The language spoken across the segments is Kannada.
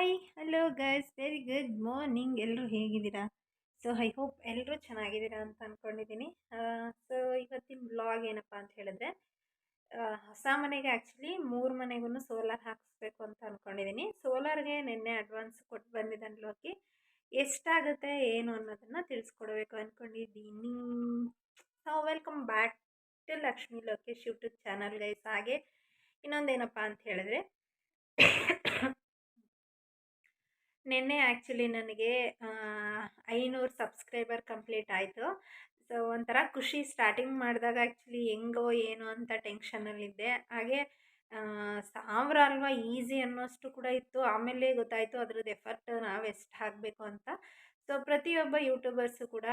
Hi hello guys very good morning ಎಲ್ಲರೂ ಹೇಗಿದ್ದೀರಾ? ಸೊ ಐ ಹೋಪ್ ಎಲ್ಲರೂ ಚೆನ್ನಾಗಿದ್ದೀರಾ ಅಂತ ಅಂದ್ಕೊಂಡಿದ್ದೀನಿ ಸೊ ಇವತ್ತಿನ ಬ್ಲಾಗ್ ಏನಪ್ಪ ಅಂತ ಹೇಳಿದ್ರೆ ಹೊಸ ಮನೆಗೆ ಆ್ಯಕ್ಚುಲಿ ಮೂರು ಮನೆಗೂ ಸೋಲಾರ್ ಹಾಕಿಸ್ಬೇಕು ಅಂತ ಅಂದ್ಕೊಂಡಿದ್ದೀನಿ ಸೋಲಾರ್ಗೆ ನಿನ್ನೆ ಅಡ್ವಾನ್ಸ್ ಕೊಟ್ಟು ಬಂದಿದ್ದಾನೆ ಲೋಕಿ ಎಷ್ಟಾಗುತ್ತೆ, ಏನು ಅನ್ನೋದನ್ನು ತಿಳಿಸ್ಕೊಡ್ಬೇಕು ಅಂದ್ಕೊಂಡಿದ್ದೀನಿ so welcome back to Lakshmi Lokesh YouTube channel guys ಹಾಗೆ ಇನ್ನೊಂದೇನಪ್ಪ ಅಂತ ಹೇಳಿದ್ರೆ ನಿನ್ನೆ ಆ್ಯಕ್ಚುಲಿ ನನಗೆ ಐನೂರು ಸಬ್ಸ್ಕ್ರೈಬರ್ ಕಂಪ್ಲೀಟ್ ಆಯಿತು. ಸೊ ಒಂಥರ ಖುಷಿ ಸ್ಟಾರ್ಟಿಂಗ್ ಮಾಡಿದಾಗ ಆ್ಯಕ್ಚುಲಿ ಹೆಂಗೋ ಏನು ಅಂತ ಟೆನ್ಷನಲ್ಲಿದ್ದೆ ಹಾಗೆ ಸಾವಿರ ಅಲ್ವಾ ಈಸಿ ಅನ್ನೋಷ್ಟು ಕೂಡ ಇತ್ತು. ಆಮೇಲೆ ಗೊತ್ತಾಯಿತು ಅದ್ರದ್ದು ಎಫರ್ಟ್ ನಾವು ಎಷ್ಟು ಹಾಕಬೇಕು ಅಂತ. ಸೊ, ಪ್ರತಿಯೊಬ್ಬ ಯೂಟ್ಯೂಬರ್ಸು ಕೂಡ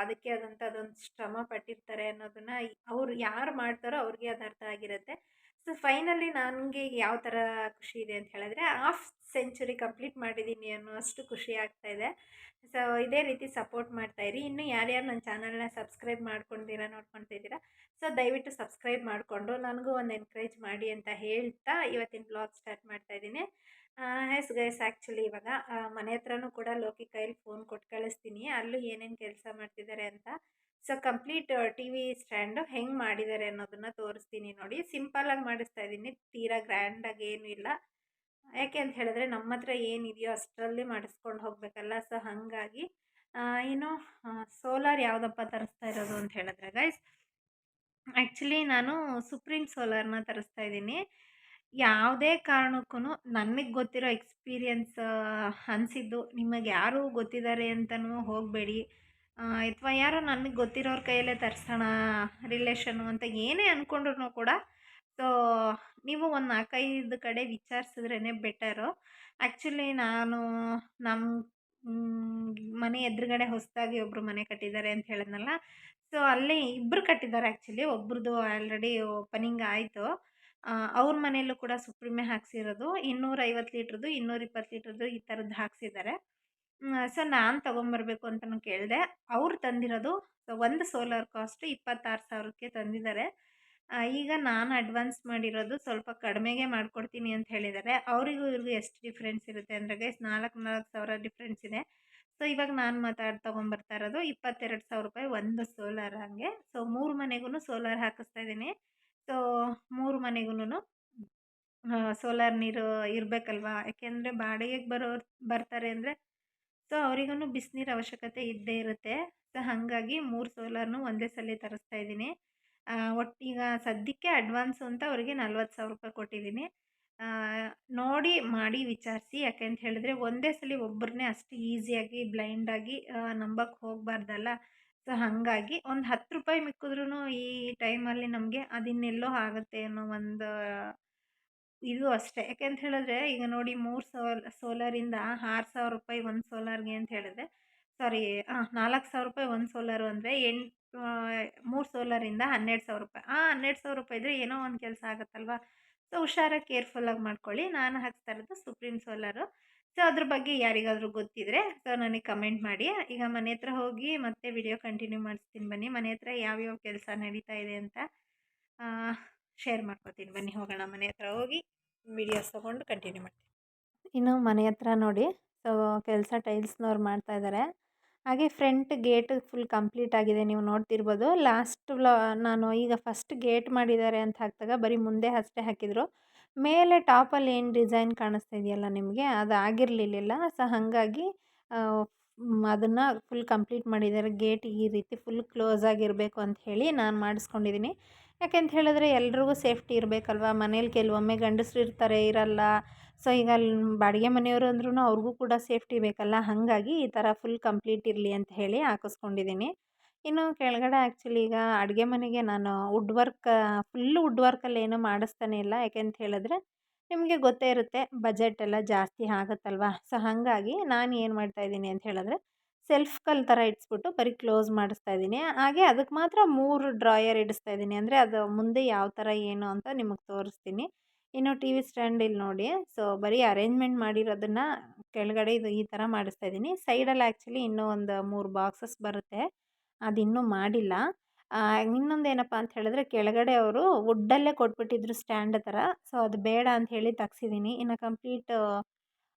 ಅದಕ್ಕೆ ಆದಂಥ ಅದೊಂದು ಶ್ರಮ ಪಟ್ಟಿರ್ತಾರೆ ಅನ್ನೋದನ್ನು ಅವ್ರು ಯಾರು ಮಾಡ್ತಾರೋ ಅವ್ರಿಗೆ ಅದು ಅರ್ಥ ಆಗಿರುತ್ತೆ. ಸೊ, ಫೈನಲಿ ನನಗೆ ಯಾವ ಥರ ಖುಷಿ ಇದೆ ಅಂತ ಹೇಳಿದ್ರೆ, ಹಾಫ್ ಸೆಂಚುರಿ ಕಂಪ್ಲೀಟ್ ಮಾಡಿದ್ದೀನಿ ಅನ್ನೋಷ್ಟು ಖುಷಿ ಆಗ್ತಾ ಇದೆ. ಸೊ, ಇದೇ ರೀತಿ ಸಪೋರ್ಟ್ ಮಾಡ್ತಾಯಿರಿ ಇನ್ನು ಯಾರ್ಯಾರು ನನ್ನ ಚಾನಲ್ನ ಸಬ್ಸ್ಕ್ರೈಬ್ ಮಾಡ್ಕೊಂಡಿದ್ದೀರಾ, ನೋಡ್ಕೊತಿದ್ದೀರಾ, ಸೊ, ದಯವಿಟ್ಟು ಸಬ್ಸ್ಕ್ರೈಬ್ ಮಾಡಿಕೊಂಡು ನನಗೂ ಒಂದು ಎನ್ಕರೇಜ್ ಮಾಡಿ ಅಂತ ಹೇಳ್ತಾ ಇವತ್ತಿನ ಬ್ಲಾಗ್ ಸ್ಟಾರ್ಟ್ ಮಾಡ್ತಾ ಇದ್ದೀನಿ. ಎಸ್ ಗೈಸ್ ಆ್ಯಕ್ಚುಲಿ ಇವಾಗ ಮನೆ ಹತ್ರನೂ ಕೂಡ ಲೋಕಿ ಕೈಲಿ ಫೋನ್ ಕೊಟ್ಟು ಕಳಿಸ್ತೀನಿ. ಅಲ್ಲೂ ಏನೇನು ಕೆಲಸ ಮಾಡ್ತಿದ್ದಾರೆ ಅಂತ. So, complete T V stand ಹೆಂಗೆ ಮಾಡಿದ್ದಾರೆ ಅನ್ನೋದನ್ನು ತೋರಿಸ್ತೀನಿ ನೋಡಿ. ಸಿಂಪಲ್ಲಾಗಿ ಮಾಡಿಸ್ತಾ ಇದ್ದೀನಿ. ತೀರಾ ಗ್ರ್ಯಾಂಡಾಗಿ ಏನೂ ಇಲ್ಲ. ಯಾಕೆ ಅಂತ ಹೇಳಿದ್ರೆ ನಮ್ಮ ಹತ್ರ ಏನಿದೆಯೋ ಅಷ್ಟರಲ್ಲಿ ಮಾಡಿಸ್ಕೊಂಡು ಹೋಗಬೇಕಲ್ಲ ಸೊ ಹಾಗಾಗಿ ಏನು ಸೋಲಾರ್ ಯಾವುದಪ್ಪ ತರಿಸ್ತಾ ಇರೋದು ಅಂತ ಹೇಳಿದ್ರೆ ಗೈಸ್ ಆ್ಯಕ್ಚುಲಿ ನಾನು ಸುಪ್ರೀಂ ಸೋಲಾರ್ನ ತರಿಸ್ತಾ ಇದ್ದೀನಿ. ಯಾವುದೇ ಕಾರಣಕ್ಕೂ ನನಗೆ ಗೊತ್ತಿರೋ ಎಕ್ಸ್ಪೀರಿಯನ್ಸ್ ಅನಿಸಿದ್ದು, ನಿಮಗೆ ಯಾರು ಗೊತ್ತಿದ್ದಾರೆ ಅಂತಲೂ ಹೋಗಬೇಡಿ. ಅಥವಾ ಯಾರೋ ನನಗೆ ಗೊತ್ತಿರೋರ ಕೈಯಲ್ಲೇ ತರಿಸೋಣ ರಿಲೇಷನು ಅಂತ ಏನೇ ಅಂದ್ಕೊಂಡ್ರು ಕೂಡ ಸೊ ನೀವು ಒಂದು ನಾಲ್ಕೈದು ಕಡೆ ವಿಚಾರಿಸಿದ್ರೇ ಬೆಟರು. ಆ್ಯಕ್ಚುಲಿ ನಾನು ನಮ್ಮ ಮನೆ ಎದುರುಗಡೆ ಹೊಸದಾಗಿ ಒಬ್ಬರು ಮನೆ ಕಟ್ಟಿದ್ದಾರೆ ಅಂತ ಹೇಳಿದ್ನಲ್ಲ. ಸೊ, ಅಲ್ಲಿ ಇಬ್ಬರು ಕಟ್ಟಿದ್ದಾರೆ ಆ್ಯಕ್ಚುಲಿ ಒಬ್ರದ್ದು ಆಲ್ರೆಡಿ ಓಪನಿಂಗ್ ಆಯಿತು. ಅವ್ರ ಮನೆಯಲ್ಲೂ ಕೂಡ ಸುಪ್ರೀಮೆ ಹಾಕ್ಸಿರೋದು. ಇನ್ನೂರೈವತ್ತು ಲೀಟ್ರದ್ದು, ಇನ್ನೂರಿಪ್ಪತ್ತು ಲೀಟ್ರದ್ದು ಈ ಥರದ್ದು ಹಾಕ್ಸಿದ್ದಾರೆ. ಸೊ, ನಾನು ತೊಗೊಂಬರ್ಬೇಕು ಅಂತಲೂ ಕೇಳಿದೆ. ಅವ್ರು ತಂದಿರೋದು ಒಂದು ಸೋಲಾರ್ ಕಾಸ್ಟ್ ಇಪ್ಪತ್ತಾರು ಸಾವಿರಕ್ಕೆ ತಂದಿದ್ದಾರೆ. ಈಗ ನಾನು ಅಡ್ವಾನ್ಸ್ ಮಾಡಿರೋದು ಸ್ವಲ್ಪ ಕಡಿಮೆಗೆ ಮಾಡಿಕೊಡ್ತೀನಿ ಅಂತ ಹೇಳಿದ್ದಾರೆ ಅವರಿಗೂ ಇವ್ರಿಗೂ ಎಷ್ಟು ಡಿಫ್ರೆನ್ಸ್ ಇರುತ್ತೆ ಅಂದರೆ ಗೈಸ್ ನಾಲ್ಕು ನಾಲ್ಕು ಸಾವಿರ ಡಿಫ್ರೆನ್ಸ್ ಇದೆ. ಸೊ ಇವಾಗ ನಾನು ಮಾತಾಡಿ, ತೊಗೊಂಬರ್ತಾ ಇರೋದು ಇಪ್ಪತ್ತೆರಡು ಸಾವಿರ ರೂಪಾಯಿ ಒಂದು ಸೋಲಾರ್ ಹಂಗೆ. ಸೊ ಮೂರು ಮನೆಗೂ ಸೋಲಾರ್ ಹಾಕಿಸ್ತಾ ಇದ್ದೀನಿ. ಸೊ ಮೂರು ಮನೆಗೂ ಸೋಲಾರ್ ನೀರು ಇರಬೇಕಲ್ವಾ? ಯಾಕೆಂದರೆ ಬಾಡಿಗೆಗೆ ಬರೋರು, ಬರ್ತಾರೆ ಅಂದರೆ ಸೊ ಅವರಿಗೂ ಬಿಸಿನೀರು ಅವಶ್ಯಕತೆ ಇದ್ದೇ ಇರುತ್ತೆ. ಸೊ ಹಾಗಾಗಿ ಮೂರು ಸೋಲಾರ್ನು ಒಂದೇ ಸಲ ತರಿಸ್ತಾ ಇದ್ದೀನಿ. ಒಟ್ಟೀಗ ಸದ್ಯಕ್ಕೆ ಅಡ್ವಾನ್ಸು ಅಂತ ಅವರಿಗೆ ನಲ್ವತ್ತು ಸಾವಿರ ರೂಪಾಯಿ ಕೊಟ್ಟಿದ್ದೀನಿ. ನೋಡಿ, ಮಾಡಿ ವಿಚಾರಿಸಿ. ಯಾಕೆ ಅಂತ ಹೇಳಿದ್ರೆ, ಒಂದೇ ಸಲ ಒಬ್ಬರನ್ನೇ ಅಷ್ಟು ಈಸಿಯಾಗಿ, ಬ್ಲೈಂಡಾಗಿ ನಂಬಕ್ಕೆ ಹೋಗಬಾರ್ದಲ್ಲ. ಸೊ, ಹಾಗಾಗಿ ಒಂದು ಹತ್ತು ರೂಪಾಯಿ ಮಿಕ್ಕಿದ್ರೂ ಈ ಟೈಮಲ್ಲಿ ನಮಗೆ ಅದಿನ್ನೆಲ್ಲೋ ಆಗುತ್ತೆ ಅನ್ನೋ ಒಂದು ಇದು ಅಷ್ಟೇ. ಯಾಕೆ ಅಂತ ಹೇಳಿದ್ರೆ, ಈಗ ನೋಡಿ, ಮೂರು ಸೋಲ್, ಸೋಲಾರಿಂದ ಆರು ಸಾವಿರ ರೂಪಾಯಿ ಒಂದು ಸೋಲಾರ್ಗೆ ಅಂತ ಹೇಳಿದ್ರೆ, ಸಾರಿ ನಾಲ್ಕು ಸಾವಿರ ರೂಪಾಯಿ ಒಂದು ಸೋಲಾರು ಅಂದರೆ ಎಂಟು ಮೂರು ಸೋಲರಿಂದ ಹನ್ನೆರಡು ಸಾವಿರ ರೂಪಾಯಿ. ಆ, ಹನ್ನೆರಡು ಸಾವಿರ ರೂಪಾಯಿ ಇದ್ದರೆ ಏನೋ ಒಂದು ಕೆಲಸ ಆಗುತ್ತಲ್ವಾ? ಸೊ ಹುಷಾರಾಗಿ ಕೇರ್ಫುಲ್ಲಾಗಿ ಮಾಡ್ಕೊಳ್ಳಿ. ನಾನು ಹಾಕ್ತಾ ಇರೋದು ಸುಪ್ರೀಂ ಸೋಲಾರು ಸೊ ಅದ್ರ ಬಗ್ಗೆ ಯಾರಿಗಾದರೂ ಗೊತ್ತಿದ್ರೆ ಸೊ ನನಗೆ ಕಮೆಂಟ್ ಮಾಡಿ. ಈಗ ಮನೆ ಹತ್ರ ಹೋಗಿ ಮತ್ತೆ ವಿಡಿಯೋ ಕಂಟಿನ್ಯೂ ಮಾಡಿಸ್ತೀನಿ ಬನ್ನಿ. ಮನೆ ಹತ್ರ ಯಾವ್ಯಾವ ಕೆಲಸ ನಡೀತಾ ಇದೆ ಅಂತ ಶೇರ್ ಮಾಡ್ಕೊತೀನಿ ಬನ್ನಿ. ಹೋಗೋಣ ಮನೆ ಹತ್ರ ಹೋಗಿ ವಿಡಿಯೋಸ್ ತೊಗೊಂಡು ಕಂಟಿನ್ಯೂ ಮಾಡ್ತೀನಿ. ಇನ್ನು ಮನೆ ಹತ್ರ ನೋಡಿ. ಸೊ ಕೆಲಸ ಟೈಲ್ಸ್ನವ್ರು ಮಾಡ್ತಾ ಇದ್ದಾರೆ ಹಾಗೆ ಫ್ರಂಟ್ ಗೇಟ್ ಫುಲ್ ಕಂಪ್ಲೀಟ್ ಆಗಿದೆ, ನೀವು ನೋಡ್ತಿರ್ಬೋದು. ಲಾಸ್ಟ್ ನಾನು ಈಗ ಫಸ್ಟ್ ಗೇಟ್ ಮಾಡಿದ್ದಾರೆ ಅಂತ ಹಾಕಿದಾಗ ಬರೀ ಮುಂದೆ ಅಷ್ಟೇ ಹಾಕಿದರು. ಮೇಲೆ ಟಾಪಲ್ಲಿ ಏನು ಡಿಸೈನ್ ಕಾಣಿಸ್ತಾ ಇದೆಯಲ್ಲ ನಿಮಗೆ? ಅದು ಆಗಿರಲಿಲ್ಲ ಸೊ, ಹಾಗಾಗಿ ಅದನ್ನು ಫುಲ್ ಕಂಪ್ಲೀಟ್ ಮಾಡಿದ್ದಾರೆ. ಗೇಟ್ ಈ ರೀತಿ ಫುಲ್ ಕ್ಲೋಸ್ ಆಗಿರಬೇಕು ಅಂತ ಹೇಳಿ ನಾನು ಮಾಡಿಸ್ಕೊಂಡಿದ್ದೀನಿ ಯಾಕೆಂತ ಹೇಳಿದ್ರೆ ಎಲ್ರಿಗೂ ಸೇಫ್ಟಿ ಇರಬೇಕಲ್ವ? ಮನೇಲಿ ಕೆಲವೊಮ್ಮೆ ಗಂಡಸರು ಇರ್ತಾರೆ, ಇರಲ್ಲ. ಸೊ, ಈಗ ಅಲ್ಲಿ ಬಾಡಿಗೆ ಮನೆಯವರು ಅಂದ್ರೂ ಅವ್ರಿಗೂ ಕೂಡ ಸೇಫ್ಟಿ ಬೇಕಲ್ಲ? ಹಾಗಾಗಿ ಈ ಥರ ಫುಲ್ ಕಂಪ್ಲೀಟ್ ಇರಲಿ ಅಂತ ಹೇಳಿ ಹಾಕಿಸ್ಕೊಂಡಿದ್ದೀನಿ. ಇನ್ನು ಕೆಳಗಡೆ ಆ್ಯಕ್ಚುಲಿ ಈಗ ಅಡುಗೆ ಮನೆಗೆ ನಾನು ವುಡ್ ವರ್ಕ್ ಫುಲ್ಲು ವುಡ್ ವರ್ಕಲ್ಲಿ ಏನೂ ಮಾಡಿಸ್ತಾನೆ ಇಲ್ಲ. ಯಾಕೆಂತ ಹೇಳಿದ್ರೆ ನಿಮಗೆ ಗೊತ್ತೇ ಇರುತ್ತೆ, ಬಜೆಟ್ ಎಲ್ಲ ಜಾಸ್ತಿ ಆಗುತ್ತಲ್ವ? ಸೊ, ಹಾಗಾಗಿ ನಾನು ಏನು ಮಾಡ್ತಾಯಿದ್ದೀನಿ ಅಂತ ಹೇಳಿದ್ರೆ ಸೆಲ್ಫ್ ಕಲ್ ಥರ ಇಡ್ಸ್ಬಿಟ್ಟು ಬರೀ ಕ್ಲೋಸ್ ಮಾಡಿಸ್ತಾ ಇದ್ದೀನಿ. ಹಾಗೆ ಅದಕ್ಕೆ ಮಾತ್ರ ಮೂರು ಡ್ರಾಯರ್ ಇಡಿಸ್ತಾ ಇದ್ದೀನಿ. ಅಂದರೆ ಅದು ಮುಂದೆ ಯಾವ ಥರ ಏನು ಅಂತ ನಿಮಗೆ ತೋರಿಸ್ತೀನಿ. ಇನ್ನು ಟಿ ವಿ ಸ್ಟ್ಯಾಂಡ್ ಇಲ್ಲಿ ನೋಡಿ. ಸೊ, ಬರೀ ಅರೇಂಜ್ಮೆಂಟ್ ಮಾಡಿರೋದನ್ನು ಕೆಳಗಡೆ ಇದು ಈ ಥರ ಮಾಡಿಸ್ತಾ ಇದ್ದೀನಿ. ಸೈಡಲ್ಲಿ ಆ್ಯಕ್ಚುಲಿ ಇನ್ನೂ ಒಂದು ಮೂರು ಬಾಕ್ಸಸ್ ಬರುತ್ತೆ. ಅದಿನ್ನೂ ಮಾಡಿಲ್ಲ. ಇನ್ನೊಂದು ಏನಪ್ಪ ಅಂತ ಹೇಳಿದ್ರೆ ಕೆಳಗಡೆ ಅವರು ವುಡ್ಡಲ್ಲೇ ಕೊಟ್ಬಿಟ್ಟಿದ್ರು ಸ್ಟ್ಯಾಂಡ್ ಥರ. ಸೊ, ಅದು ಬೇಡ ಅಂತ ಹೇಳಿ ತೆಗ್ಸಿದ್ದೀನಿ. ಇನ್ನು ಕಂಪ್ಲೀಟ್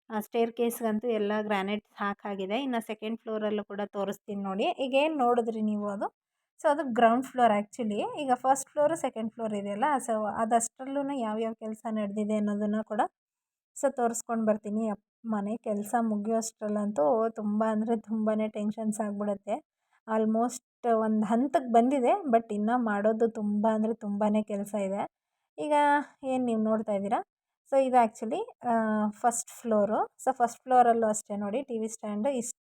ಸ್ಟೇರ್ ಕೇಸ್ಗಂತೂ ಎಲ್ಲ ಗ್ರಾನೈಟ್ ಹಾಕಾಗಿದೆ. ಇನ್ನು ಸೆಕೆಂಡ್ ಫ್ಲೋರಲ್ಲೂ ಕೂಡ ತೋರಿಸ್ತೀನಿ ನೋಡಿ. ಈಗ ಏನು ನೋಡಿದ್ರಿ ನೀವು ಅದು? ಸೊ, ಅದು ಗ್ರೌಂಡ್ ಫ್ಲೋರ್ ಆ್ಯಕ್ಚುಲಿ ಈಗ ಫಸ್ಟ್ ಫ್ಲೋರು ಸೆಕೆಂಡ್ ಫ್ಲೋರ್ ಇದೆಯಲ್ಲ? ಸೊ ಅದಷ್ಟರಲ್ಲೂ ಯಾವ್ಯಾವ ಕೆಲಸ ನಡೆದಿದೆ ಅನ್ನೋದನ್ನು ಕೂಡ ಸೊ, ತೋರಿಸ್ಕೊಂಡು ಬರ್ತೀನಿ. ಮನೆ ಕೆಲಸ ಮುಗಿಯೋಷ್ಟರಲ್ಲಂತೂ ತುಂಬ ಅಂದರೆ ತುಂಬಾ ಟೆನ್ಷನ್ಸ್ ಆಗಿಬಿಡುತ್ತೆ. ಆಲ್ಮೋಸ್ಟ್ ಒಂದು ಹಂತಕ್ಕೆ ಬಂದಿದೆ ಬಟ್ ಇನ್ನೂ ಮಾಡೋದು ತುಂಬ ಅಂದರೆ ತುಂಬಾ ಕೆಲಸ ಇದೆ. ಈಗ ಏನು ನೀವು ನೋಡ್ತಾ ಇದ್ದೀರಾ? ಸೊ ಇದು actually first floor so first ಫ್ಲೋರಲ್ಲೂ ಅಷ್ಟೇ ನೋಡಿ ಟಿ ವಿ ಸ್ಟ್ಯಾಂಡು ಇಷ್ಟು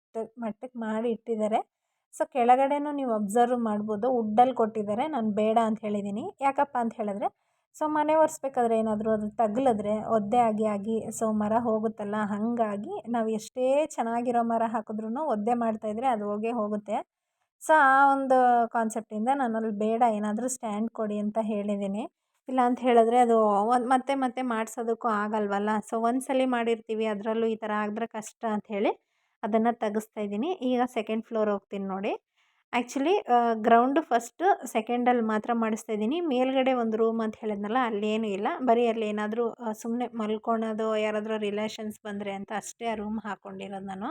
ಮಟ್ಟಕ್ಕೆ ಮಾಡಿ ಇಟ್ಟಿದ್ದಾರೆ. ಸೊ ಕೆಳಗಡೆನೂ ನೀವು ಅಬ್ಸರ್ವ್ ಮಾಡ್ಬೋದು. ವುಡ್ಡಲ್ಲಿ ಕೊಟ್ಟಿದ್ದಾರೆ. ನಾನು ಬೇಡ ಅಂತ ಹೇಳಿದ್ದೀನಿ ಯಾಕಪ್ಪ ಅಂತ ಹೇಳಿದ್ರೆ, ಸೊ ಮನೆ ಒರೆಸ್ಬೇಕಾದ್ರೆ ಏನಾದರೂ ಅದು ತಗಲಿದ್ರೆ ಒದ್ದೆ ಆಗಿ ಆಗಿ, ಸೊ ಮರ ಹೋಗುತ್ತಲ್ಲ, ಹಾಗಾಗಿ ನಾವು ಎಷ್ಟೇ ಚೆನ್ನಾಗಿರೋ ಮರ ಹಾಕಿದ್ರೂ ಒದ್ದೆ ಮಾಡ್ತಾಯಿದ್ರೆ ಅದು ಹೋಗೇ ಹೋಗುತ್ತೆ. ಸೊ ಆ ಒಂದು ಕಾನ್ಸೆಪ್ಟಿಂದ ನಾನು ಅಲ್ಲಿ ಬೇಡ, ಏನಾದರೂ ಸ್ಟ್ಯಾಂಡ್ ಕೊಡಿ ಅಂತ ಹೇಳಿದ್ದೀನಿ ಇಲ್ಲ ಅಂತ ಹೇಳಿದ್ರೆ ಅದು ಮತ್ತೆ ಮತ್ತೆ ಮಾಡಿಸೋದಕ್ಕೂ ಆಗಲ್ವಲ್ಲ? ಸೊ ಒಂದ್ಸಲಿ ಮಾಡಿರ್ತೀವಿ, ಅದರಲ್ಲೂ ಈ ಥರ ಆಗಿದ್ರೆ ಕಷ್ಟ ಅಂಥೇಳಿ ಅದನ್ನು ತೆಗೆಸ್ತಾ ಇದ್ದೀನಿ. ಈಗ ಸೆಕೆಂಡ್ ಫ್ಲೋರ್ ಹೋಗ್ತೀನಿ ನೋಡಿ. ಆ್ಯಕ್ಚುಲಿ ಗ್ರೌಂಡ್ ಫಸ್ಟ್ ಸೆಕೆಂಡಲ್ಲಿ ಮಾತ್ರ ಮಾಡಿಸ್ತಾ ಇದ್ದೀನಿ. ಮೇಲ್ಗಡೆ ಒಂದು ರೂಮ್ ಅಂತ ಹೇಳಿದ್ನಲ್ಲ, ಅಲ್ಲೇನೂ ಇಲ್ಲ. ಬರೀ ಅಲ್ಲಿ ಏನಾದರೂ ಸುಮ್ಮನೆ ಮಲ್ಕೊಳೋದು, ಯಾರಾದರೂ ರಿಲೇಷನ್ಸ್ ಬಂದರೆ ಅಂತ ಅಷ್ಟೇ ಆ ರೂಮ್ ಹಾಕ್ಕೊಂಡಿರೋದು ನಾನು.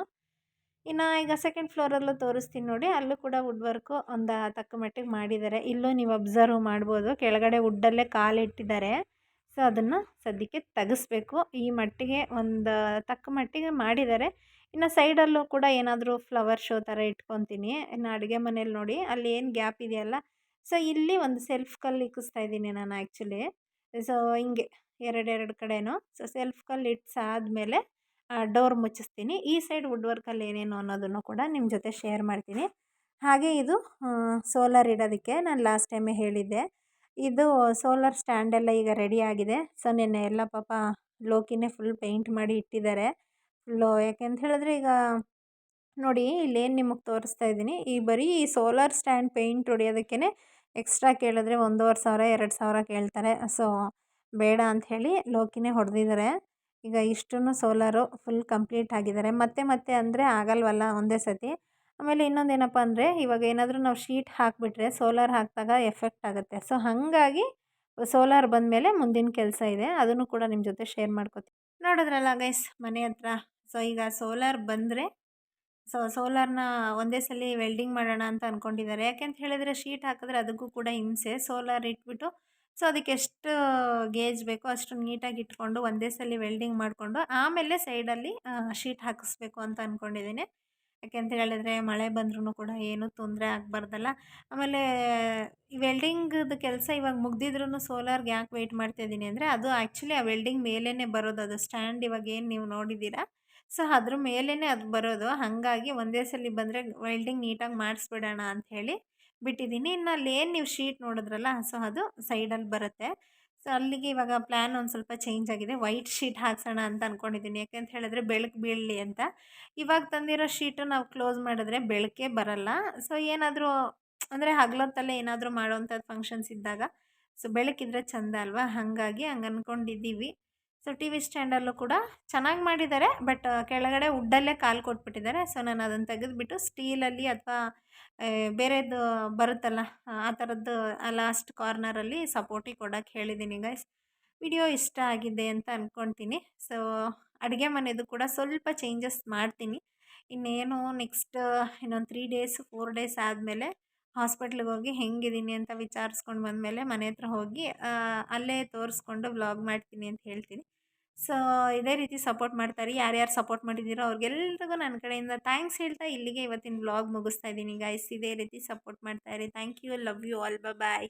ಇನ್ನು ಈಗ ಸೆಕೆಂಡ್ ಫ್ಲೋರಲ್ಲೂ ತೋರಿಸ್ತೀನಿ ನೋಡಿ. ಅಲ್ಲೂ ಕೂಡ ವುಡ್ ವರ್ಕು ಒಂದು ತಕ್ಕ ಮಟ್ಟಿಗೆ ಮಾಡಿದ್ದಾರೆ. ಇಲ್ಲೂ ನೀವು ಅಬ್ಸರ್ವ್ ಮಾಡ್ಬೋದು. ಕೆಳಗಡೆ ವುಡ್ಡಲ್ಲೇ ಕಾಲಿಟ್ಟಿದ್ದಾರೆ ಸೊ ಅದನ್ನು ಸದ್ಯಕ್ಕೆ ತೆಗೆಸ್ಬೇಕು. ಈ ಮಟ್ಟಿಗೆ ಒಂದು ತಕ್ಕ ಮಟ್ಟಿಗೆ ಮಾಡಿದ್ದಾರೆ. ಇನ್ನು ಸೈಡಲ್ಲೂ ಕೂಡ ಏನಾದರೂ ಫ್ಲವರ್ ಶೋ ಥರ ಇಟ್ಕೊತೀನಿ, ಇನ್ನು ಅಡುಗೆ ಮನೇಲಿ ನೋಡಿ ಅಲ್ಲಿ ಏನು ಗ್ಯಾಪ್ ಇದೆಯಲ್ಲ, ಸೊ ಇಲ್ಲಿ ಒಂದು ಸೆಲ್ಫ್ ಕಲ್ಲು ಇಕ್ಕಿಸ್ತಾ ಇದ್ದೀನಿ ನಾನು ಆ್ಯಕ್ಚುಲಿ ಸೊ ಹಿಂಗೆ ಎರಡೆರಡು ಕಡೆನೂ, ಸೊ ಸೆಲ್ಫ್ ಕಲ್ಲು ಇಟ್ಸಾದ್ಮೇಲೆ ಡೋರ್ ಮುಚ್ಚಿಸ್ತೀನಿ. ಈ ಸೈಡ್ ವುಡ್ ವರ್ಕಲ್ಲಿ ಏನೇನು ಅನ್ನೋದನ್ನು ಕೂಡ ನಿಮ್ಮ ಜೊತೆ ಶೇರ್ ಮಾಡ್ತೀನಿ. ಹಾಗೆ ಇದು ಸೋಲಾರ್ ಇಡೋದಕ್ಕೆ ನಾನು ಲಾಸ್ಟ್ ಟೈಮೇ ಹೇಳಿದ್ದೆ. ಇದು ಸೋಲಾರ್ ಸ್ಟ್ಯಾಂಡೆಲ್ಲ ಈಗ ರೆಡಿ ಆಗಿದೆ. ಸೊ ನಿನ್ನೆ ಎಲ್ಲ ಪಾಪ ಲೋಕಿನೇ ಫುಲ್ ಪೇಂಟ್ ಮಾಡಿ ಇಟ್ಟಿದ್ದಾರೆ. ಫುಲ್ಲು ಯಾಕೆ ಅಂತ ಹೇಳಿದ್ರೆ ಈಗ ನೋಡಿ ಇಲ್ಲೇನು ನಿಮಗೆ ತೋರಿಸ್ತಾ ಇದ್ದೀನಿ. ಈ ಬರೀ ಸೋಲಾರ್ ಸ್ಟ್ಯಾಂಡ್ ಪೇಂಟ್ ಹೊಡಿಯೋದಕ್ಕೇ ಎಕ್ಸ್ಟ್ರಾ ಕೇಳಿದ್ರೆ ಒಂದೂವರೆ ಸಾವಿರ, ಎರಡು ಸಾವಿರ ಕೇಳ್ತಾರೆ. ಸೊ ಬೇಡ ಅಂಥೇಳಿ ಲೋಕಿನೇ ಹೊಡೆದಿದ್ದಾರೆ. ಈಗ ಇಷ್ಟೂ ಸೋಲಾರು ಫುಲ್ ಕಂಪ್ಲೀಟ್ ಆಗಿದ್ದಾರೆ. ಮತ್ತೆ ಮತ್ತೆ ಅಂದರೆ ಆಗಲ್ವಲ್ಲ ಒಂದೇ ಸತಿ. ಆಮೇಲೆ ಇನ್ನೊಂದೇನಪ್ಪ ಅಂದರೆ ಇವಾಗ ಏನಾದರೂ ನಾವು ಶೀಟ್ ಹಾಕಿಬಿಟ್ರೆ ಸೋಲಾರ್ ಹಾಕಿದಾಗ ಎಫೆಕ್ಟ್ ಆಗುತ್ತೆ. ಸೊ ಹಾಗಾಗಿ ಸೋಲಾರ್ ಬಂದಮೇಲೆ ಮುಂದಿನ ಕೆಲಸ ಇದೆ. ಅದನ್ನು ಕೂಡ ನಿಮ್ಮ ಜೊತೆ ಶೇರ್ ಮಾಡ್ಕೋತೀನಿ. ನೋಡಿದ್ರಲ್ಲ ಗೈಸ್ ಮನೆ ಹತ್ರ? ಸೊ, ಈಗ ಸೋಲಾರ್ ಬಂದರೆ ಸೊ, ಸೋಲಾರ್ನ ಒಂದೇ ಸಲ ವೆಲ್ಡಿಂಗ್ ಮಾಡೋಣ ಅಂತ ಅಂದ್ಕೊಂಡಿದ್ದಾರೆ ಯಾಕೆಂತ ಹೇಳಿದರೆ ಶೀಟ್ ಹಾಕಿದ್ರೆ ಅದಕ್ಕೂ ಕೂಡ ಹಿಂಸೆ. ಸೋಲಾರ್ ಇಟ್ಬಿಟ್ಟು ಸೊ, ಅದಕ್ಕೆ ಎಷ್ಟು ಗೇಜ್ ಬೇಕೋ ಅಷ್ಟು ನೀಟಾಗಿ ಇಟ್ಕೊಂಡು ಒಂದೇ ಸಲ ವೆಲ್ಡಿಂಗ್ ಮಾಡಿಕೊಂಡು ಆಮೇಲೆ ಸೈಡಲ್ಲಿ ಶೀಟ್ ಹಾಕಿಸ್ಬೇಕು ಅಂತ ಅಂದ್ಕೊಂಡಿದ್ದೀನಿ ಯಾಕೆಂತ ಹೇಳಿದ್ರೆ ಮಳೆ ಬಂದ್ರೂ ಕೂಡ ಏನೂ ತೊಂದರೆ ಆಗಬಾರ್ದಲ್ಲ. ಆಮೇಲೆ ಈ ವೆಲ್ಡಿಂಗ್ದು ಕೆಲಸ ಇವಾಗ ಮುಗ್ದಿದ್ರೂ ಸೋಲಾರ್ಗೆ ಯಾಕೆ ವೆಯ್ಟ್ ಮಾಡ್ತಾಯಿದ್ದೀನಿ ಅಂದರೆ ಅದು ಆ್ಯಕ್ಚುಲಿ ಆ ವೆಲ್ಡಿಂಗ್ ಮೇಲೇ ಬರೋದು. ಅದು ಸ್ಟ್ಯಾಂಡ್ ಇವಾಗ ಏನು ನೀವು ನೋಡಿದ್ದೀರಾ? ಸೊ, ಅದ್ರ ಮೇಲೇ ಅದು ಬರೋದು. ಹಾಗಾಗಿ ಒಂದೇ ಸಲ ಬಂದರೆ ವೆಲ್ಡಿಂಗ್ ನೀಟಾಗಿ ಮಾಡಿಸ್ಬಿಡೋಣ ಅಂಥೇಳಿ ಬಿಟ್ಟಿದ್ದೀನಿ. ಇನ್ನು ಅಲ್ಲಿ ಏನು ನೀವು ಶೀಟ್ ನೋಡಿದ್ರಲ್ಲ, ಸೊ, ಅದು ಸೈಡಲ್ಲಿ ಬರುತ್ತೆ. ಸೊ, ಅಲ್ಲಿಗೆ ಇವಾಗ ಪ್ಲ್ಯಾನ್ ಒಂದು ಸ್ವಲ್ಪ ಚೇಂಜ್ ಆಗಿದೆ. ವೈಟ್ ಶೀಟ್ ಹಾಕ್ಸೋಣ ಅಂತ ಅಂದ್ಕೊಂಡಿದ್ದೀನಿ ಯಾಕೆಂತ ಹೇಳಿದ್ರೆ ಬೆಳಕು ಬೀಳಲಿ ಅಂತ. ಇವಾಗ ತಂದಿರೋ ಶೀಟು ನಾವು ಕ್ಲೋಸ್ ಮಾಡಿದ್ರೆ ಬೆಳಕೇ ಬರಲ್ಲ. ಸೊ, ಏನಾದರೂ ಅಂದರೆ ಹಗಲೊತ್ತಲ್ಲೇ ಏನಾದರೂ ಮಾಡೋವಂಥದ್ದು ಫಂಕ್ಷನ್ಸ್ ಇದ್ದಾಗ, ಸೊ, ಬೆಳಕಿದ್ರೆ ಚೆಂದ ಅಲ್ವಾ? ಹಾಗಾಗಿ ಹಂಗೆ ಅಂದ್ಕೊಂಡಿದ್ದೀವಿ ಸೊ ಟಿ ವಿ ಸ್ಟ್ಯಾಂಡಲ್ಲೂ ಕೂಡ ಚೆನ್ನಾಗಿ ಮಾಡಿದ್ದಾರೆ ಬಟ್ ಕೆಳಗಡೆ ವುಡ್ಡಲ್ಲೇ ಕಾಲು ಕೊಟ್ಬಿಟ್ಟಿದ್ದಾರೆ. ಸೊ ನಾನು ಅದನ್ನು ತೆಗೆದುಬಿಟ್ಟು ಸ್ಟೀಲಲ್ಲಿ ಅಥವಾ ಬೇರೆದು ಬರುತ್ತಲ್ಲ, ಆ ಥರದ್ದು ಲಾಸ್ಟ್ ಕಾರ್ನರಲ್ಲಿ ಸಪೋರ್ಟಿಗೆ ಕೊಡೋಕ್ಕೆ ಹೇಳಿದ್ದೀನಿ ಗೈಸ್ ವಿಡಿಯೋ ಇಷ್ಟ ಆಗಿದೆ ಅಂತ ಅಂದ್ಕೊತೀನಿ ಸೊ ಅಡುಗೆ ಮನೆಯದು ಕೂಡ ಸ್ವಲ್ಪ ಚೇಂಜಸ್ ಮಾಡ್ತೀನಿ. ಇನ್ನೇನು ನೆಕ್ಸ್ಟ್ ಇನ್ನೊಂದು ತ್ರೀ ಡೇಸ್ ಫೋರ್ ಡೇಸ್ ಆದಮೇಲೆ ಹಾಸ್ಪಿಟ್ಲಿಗೆ ಹೋಗಿ ಹೆಂಗಿದ್ದೀನಿ ಅಂತ ವಿಚಾರಿಸ್ಕೊಂಡು ಬಂದಮೇಲೆ ಮನೆ ಹತ್ರ ಹೋಗಿ ಅಲ್ಲೇ ತೋರಿಸ್ಕೊಂಡು ವ್ಲಾಗ್ ಮಾಡ್ತೀನಿ ಅಂತ ಹೇಳ್ತೀನಿ. ಸೊ, ಇದೇ ರೀತಿ ಸಪೋರ್ಟ್ ಮಾಡ್ತಾರೆ. ಯಾರ್ಯಾರು ಸಪೋರ್ಟ್ ಮಾಡಿದ್ದೀರೋ ಅವ್ರಿಗೆಲ್ರಿಗೂ ನನ್ನ ಕಡೆಯಿಂದ ಥ್ಯಾಂಕ್ಸ್ ಹೇಳ್ತಾ ಇಲ್ಲಿಗೆ ಇವತ್ತಿನ ಬ್ಲಾಗ್ ಮುಗಿಸ್ತಾ ಇದ್ದೀನಿ ಗೈಸ್ ಇದೇ ರೀತಿ support ಮಾಡ್ತಾಯಿರಿ thank you. Love you all. Bye